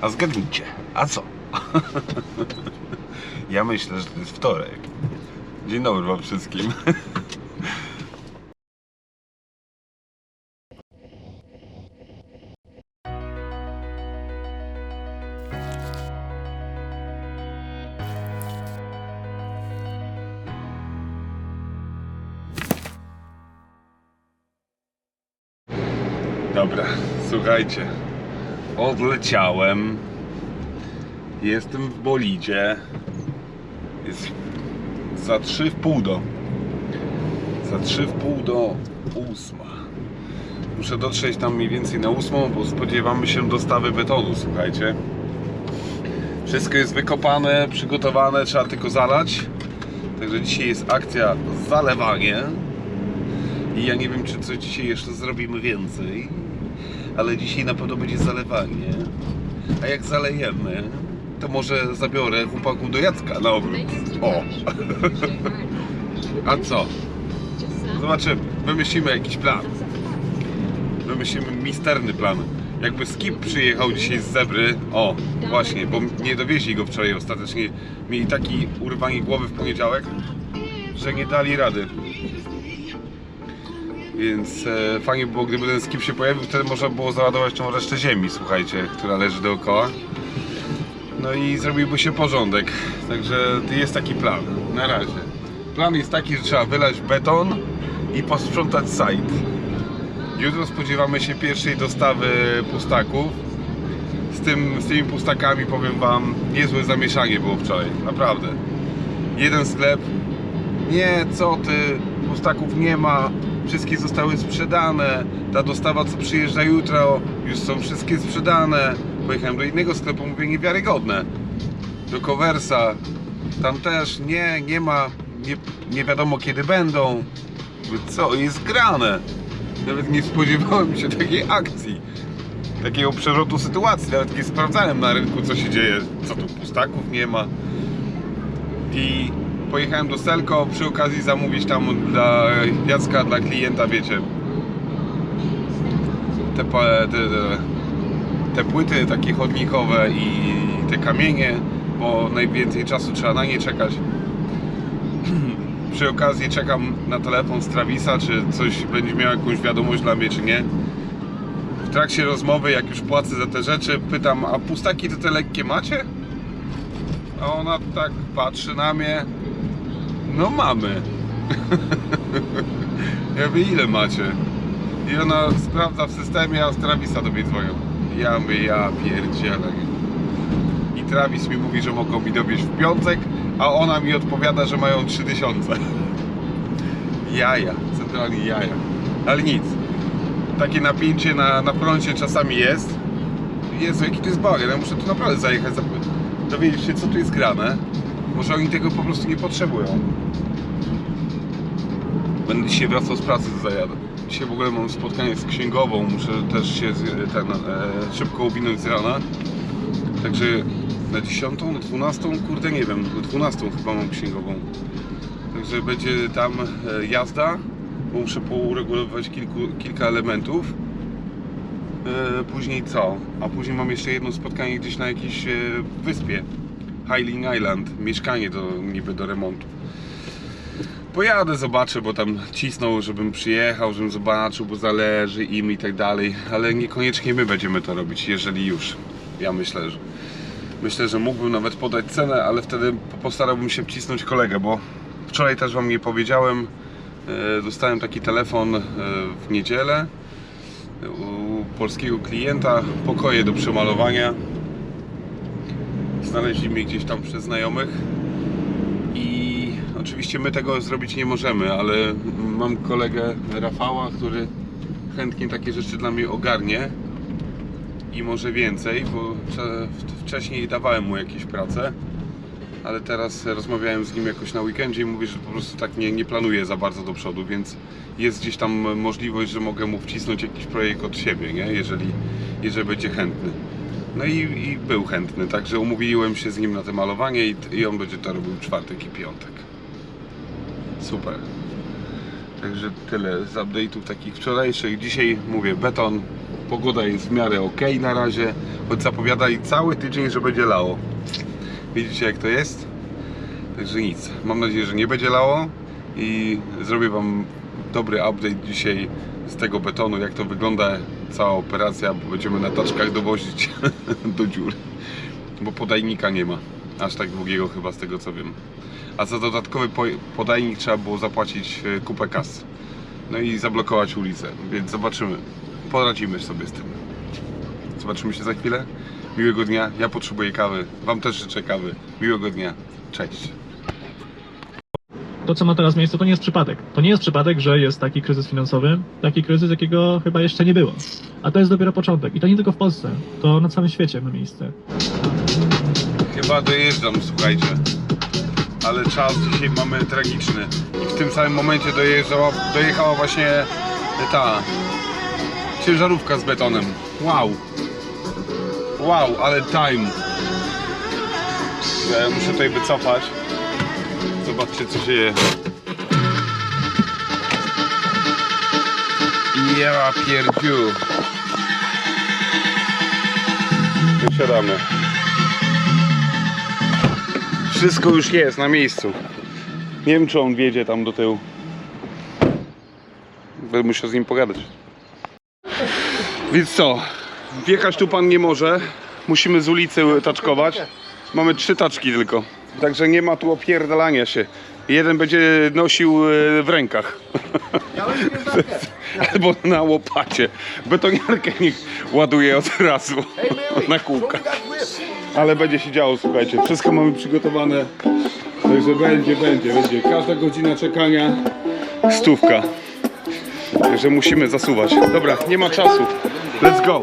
A zgadnijcie, a co? Ja myślę, że to jest wtorek. Dzień dobry wam wszystkim. Dobra, słuchajcie. Odleciałem. Jestem w bolidzie. Jest za 3 w pół do. Za 3 w pół do ósma. Muszę dotrzeć tam mniej więcej na ósmą, bo spodziewamy się dostawy betonu, słuchajcie. Wszystko jest wykopane, przygotowane, trzeba tylko zalać. Także dzisiaj jest akcja zalewanie. I ja nie wiem, czy coś dzisiaj jeszcze zrobimy więcej, ale dzisiaj na pewno będzie zalewanie. A jak zalejemy, to może zabiorę chłopaków do Jacka na obrót. O! A co? Zobaczymy. Wymyślimy jakiś plan. Wymyślimy misterny plan. Jakby Skip przyjechał dzisiaj z Zebry, o właśnie, bo nie dowieźli go wczoraj ostatecznie. Mieli taki urwanie głowy w poniedziałek, że nie dali rady. Więc e, fajnie by było, gdyby ten skip się pojawił, wtedy można było załadować tą resztę ziemi, słuchajcie, która leży dookoła. No i zrobiłby się porządek. Także jest taki plan, na razie. Plan jest taki, że trzeba wylać beton i posprzątać site. Jutro spodziewamy się pierwszej dostawy pustaków. Z, tym, z tymi pustakami powiem Wam, niezłe zamieszanie było wczoraj, naprawdę. Jeden sklep, nie, co ty, pustaków nie ma, wszystkie zostały sprzedane, ta dostawa co przyjeżdża jutro, już są wszystkie sprzedane. Pojechałem do innego sklepu, mówię niewiarygodne, do Coversa, tam też nie, nie ma, nie, nie wiadomo kiedy będą. Co jest grane? Nawet nie spodziewałem się takiej akcji, takiego przewrotu sytuacji, nawet nie sprawdzałem na rynku co się dzieje, co tu pustaków nie ma i pojechałem do Selko przy okazji zamówić tam dla Jacka, dla klienta, wiecie te, te, te płyty takie chodnikowe i te kamienie, bo najwięcej czasu trzeba na nie czekać. przy okazji czekam na telefon z Travisa, czy coś będzie miał jakąś wiadomość dla mnie, czy nie. W trakcie rozmowy, jak już płacę za te rzeczy, pytam, a pustaki to te lekkie macie? A ona tak patrzy na mnie. No mamy. ja mówię, ile macie? I ona sprawdza w systemie, a z Travisa do mnie dzwonią. Ja mówię, ja pierdzielę. I Travis mi mówi, że mogą mi dowieść w piątek, a ona mi odpowiada, że mają 3000. Jaja, centralnie jaja. Ale nic. Takie napięcie na, na froncie czasami jest. Jezu, jaki to jest bager. Ja muszę tu naprawdę zajechać, dowiedzieć się, co tu jest grane. Może oni tego po prostu nie potrzebują. Będę dzisiaj wracał z pracy, zajadę. Dzisiaj w ogóle mam spotkanie z księgową, muszę też się ten, e, szybko uwinąć z rana. Także na 10, na 12, kurde nie wiem, na 12 chyba mam księgową. Także będzie tam e, jazda, bo muszę pouregulować kilku, kilka elementów. E, później co? A później mam jeszcze jedno spotkanie gdzieś na jakiejś e, wyspie. Highling Island, mieszkanie do, niby do remontu. Pojadę, zobaczę, bo tam cisną, żebym przyjechał, żebym zobaczył, bo zależy im i tak dalej, ale niekoniecznie my będziemy to robić, jeżeli już. Ja myślę, że myślę, że mógłbym nawet podać cenę, ale wtedy postarałbym się wcisnąć kolegę, bo wczoraj też wam nie powiedziałem, e, dostałem taki telefon e, w niedzielę u polskiego klienta, pokoje do przemalowania. Znaleźli mnie gdzieś tam przez znajomych i oczywiście my tego zrobić nie możemy, ale mam kolegę Rafała, który chętnie takie rzeczy dla mnie ogarnie i może więcej, bo wcze- wcześniej dawałem mu jakieś prace, ale teraz rozmawiałem z nim jakoś na weekendzie i mówi, że po prostu tak nie, nie planuje za bardzo do przodu, więc jest gdzieś tam możliwość, że mogę mu wcisnąć jakiś projekt od siebie, nie? Jeżeli, jeżeli będzie chętny. No i, i był chętny, także umówiłem się z nim na to malowanie i, i on będzie to robił czwartek i piątek. Super. Także tyle z update'ów takich wczorajszych. Dzisiaj mówię beton, Pogoda jest w miarę ok na razie, choć zapowiadali cały tydzień, że będzie lało. Widzicie jak to jest? Także nic. Mam nadzieję, że nie będzie lało i zrobię Wam dobry update dzisiaj z tego betonu, jak to wygląda cała operacja, bo będziemy na taczkach dowozić do dziur. Bo podajnika nie ma. Aż tak długiego chyba z tego co wiem. A za dodatkowy po- podajnik trzeba było zapłacić e, kupę kas. No i zablokować ulicę, więc zobaczymy. Poradzimy sobie z tym. Zobaczymy się za chwilę. Miłego dnia. Ja potrzebuję kawy. Wam też życzę kawy. Miłego dnia. Cześć. To, co ma teraz miejsce, to nie jest przypadek. To nie jest przypadek, że jest taki kryzys finansowy, taki kryzys, jakiego chyba jeszcze nie było. A to jest dopiero początek. I to nie tylko w Polsce, to na całym świecie ma miejsce. Chyba dojeżdżam, słuchajcie. Ale czas dzisiaj mamy tragiczny. I w tym samym momencie dojeżdżała, dojechała właśnie ta ciężarówka z betonem. Wow. Wow, ale time. Ja muszę tutaj wycofać. Zobaczcie co się dzieje. Ja pierdziu. Wysiadamy. Wszystko już jest na miejscu. Nie wiem, czy on wiedzie tam do tyłu. Będę musiał z nim pogadać. Więc co? Wjechać tu pan nie może. Musimy z ulicy taczkować. Mamy trzy taczki tylko. Także nie ma tu opierdalania się. Jeden będzie nosił e, w rękach. Albo na łopacie. Betoniarkę niech ładuje od razu na kółkach. Ale będzie się działo, słuchajcie. Wszystko mamy przygotowane. Także będzie, będzie, będzie. Każda godzina czekania stówka. Także musimy zasuwać. Dobra, nie ma czasu. Let's go.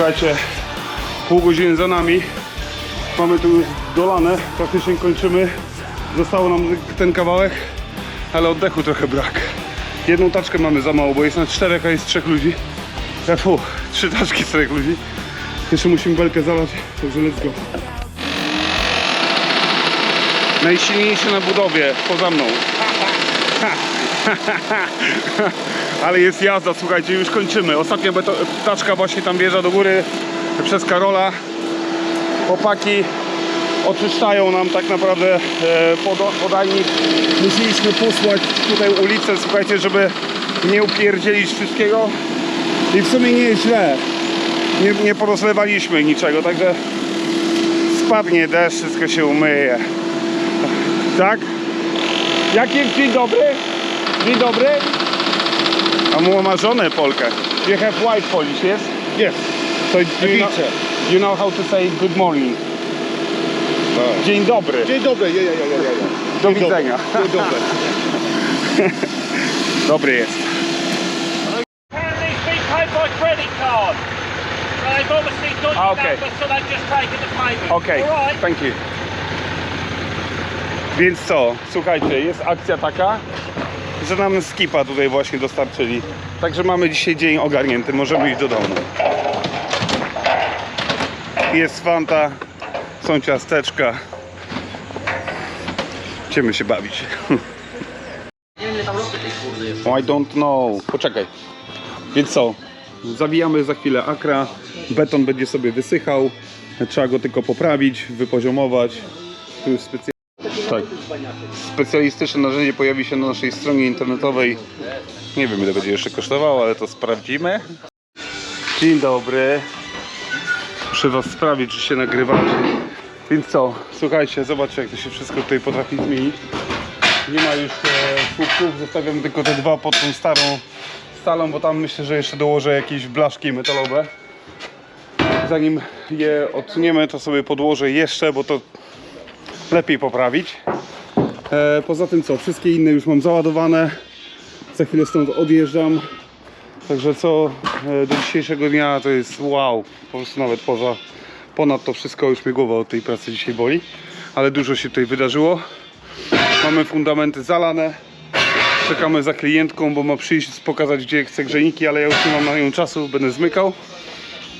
Słuchajcie, pół godziny za nami. Mamy tu już dolane, praktycznie kończymy. Zostało nam ten kawałek, ale oddechu trochę brak. Jedną taczkę mamy za mało, bo jest na czterech, a jest trzech ludzi. E, Fu, trzy taczki czterech ludzi. Jeszcze musimy belkę zalać, także let's go. Najsilniejszy na budowie, poza mną. Ale jest jazda, słuchajcie, już kończymy. Ostatnia beto- taczka właśnie tam wjeżdża do góry przez Karola. Chłopaki oczyszczają nam tak naprawdę e, podajnik. Musieliśmy posłać tutaj ulicę, słuchajcie, żeby nie upierdzielić wszystkiego. I w sumie nie jest źle. Nie, nie porozlewaliśmy niczego, także spadnie deszcz, wszystko się umyje. Tak? Jaki jest dzień dobry? Dzień dobry. A mu ma żonę Polkę. You have wife Polish, yes? Yes. So you know, you know how to say good morning. Dzień dobry. Dzień dobry, ja, ja, ja, ja, ja. Do widzenia. Dzień dobry. Dobry jest. Can these be paid by credit card? They've obviously your Ah, okay. number, so they've just taken the payment. All right. thank you. Więc co, słuchajcie, jest akcja taka, że nam skipa tutaj właśnie dostarczyli. Także mamy dzisiaj dzień ogarnięty, możemy iść do domu. Jest fanta, są ciasteczka. Chcemy się bawić. I don't know. Poczekaj. Więc co? Zawijamy za chwilę akra, beton będzie sobie wysychał Trzeba go tylko poprawić, wypoziomować. Tu jest specjalnie. Tak. Specjalistyczne narzędzie pojawi się na naszej stronie internetowej. Nie wiem ile będzie jeszcze kosztowało, ale to sprawdzimy. Dzień dobry. Muszę was sprawdzić, czy się nagrywacie. Więc co, słuchajcie, zobaczcie jak to się wszystko tutaj potrafi zmienić. Nie ma już e, słupków, zostawiam tylko te dwa pod tą starą stalą, bo tam myślę, że jeszcze dołożę jakieś blaszki metalowe. Zanim je odsuniemy, to sobie podłożę jeszcze, bo to lepiej poprawić. E, poza tym co, wszystkie inne już mam załadowane. Za chwilę stąd odjeżdżam. Także co e, do dzisiejszego dnia to jest wow, po prostu nawet poza, ponad to wszystko już mnie głowa od tej pracy dzisiaj boli. Ale dużo się tutaj wydarzyło. Mamy fundamenty zalane. Czekamy za klientką, bo ma przyjść pokazać gdzie chce grzejniki, ale ja już nie mam na nią czasu, będę zmykał.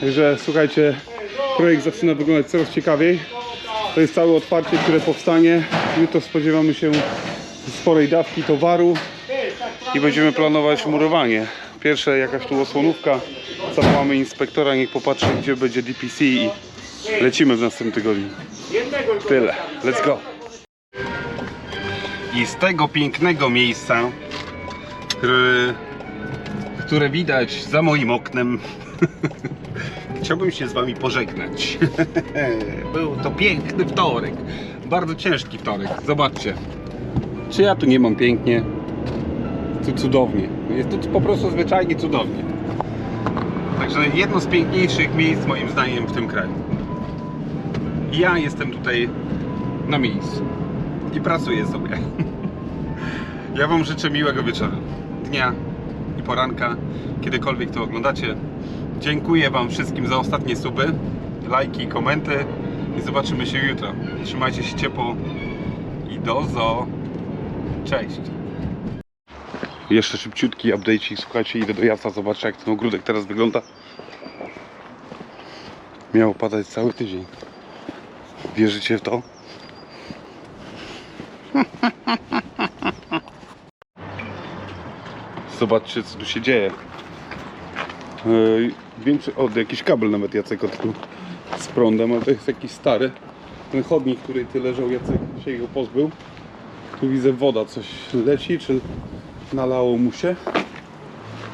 Także słuchajcie, projekt zaczyna wyglądać coraz ciekawiej. To jest całe otwarcie, które powstanie. Jutro spodziewamy się sporej dawki towaru i będziemy planować murowanie. Pierwsze jakaś tu osłonówka. Zawołamy inspektora, niech popatrzy gdzie będzie DPC i lecimy w następnym tygodniu. Tyle. Let's go. I z tego pięknego miejsca, które widać za moim oknem, chciałbym się z Wami pożegnać. Był to piękny wtorek, bardzo ciężki wtorek. Zobaczcie, czy ja tu nie mam pięknie? Tu cudownie. Jest tu po prostu zwyczajnie cudownie. Także jedno z piękniejszych miejsc moim zdaniem w tym kraju. Ja jestem tutaj na miejscu i pracuję sobie. Ja Wam życzę miłego wieczoru, dnia i poranka, kiedykolwiek to oglądacie. Dziękuję Wam wszystkim za ostatnie suby, lajki, komenty i zobaczymy się jutro. Trzymajcie się ciepło i do zo. Cześć. Jeszcze szybciutki update, słuchajcie, idę do Jaca, zobaczę jak ten ogródek teraz wygląda. Miało padać cały tydzień. Wierzycie w to? Zobaczcie co tu się dzieje. Większy, o, jakiś kabel nawet Jacek odkrył z prądem, ale to jest jakiś stary. Ten chodnik, który ty leżał, Jacek się go pozbył. Tu widzę woda, coś leci, czy nalało mu się.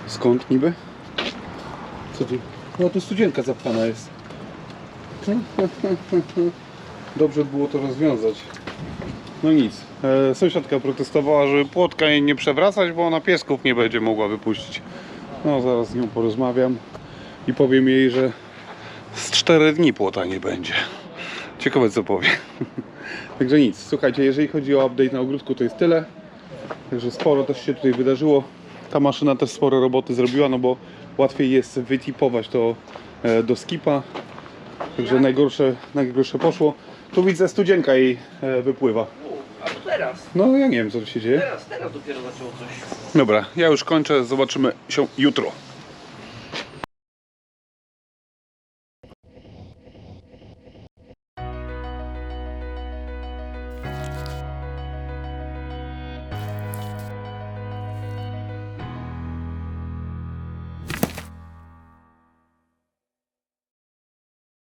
Skąd niby? Co tu? No tu studzienka zapchana jest. Dobrze było to rozwiązać. No nic. E, sąsiadka protestowała, żeby płotka jej nie przewracać, bo ona piesków nie będzie mogła wypuścić. No zaraz z nią porozmawiam i powiem jej, że z 4 dni płota nie będzie. Ciekawe co powie. Także nic. Słuchajcie, jeżeli chodzi o update na ogródku to jest tyle. Także sporo też się tutaj wydarzyło. Ta maszyna też sporo roboty zrobiła, no bo łatwiej jest wytipować to e, do skipa. Także najgorsze, najgorsze poszło. Tu widzę studzienka jej e, wypływa. A to teraz, No ja nie wiem co tu się dzieje. teraz, teraz dopiero zaczęło coś. Dobra, ja już kończę, zobaczymy się jutro.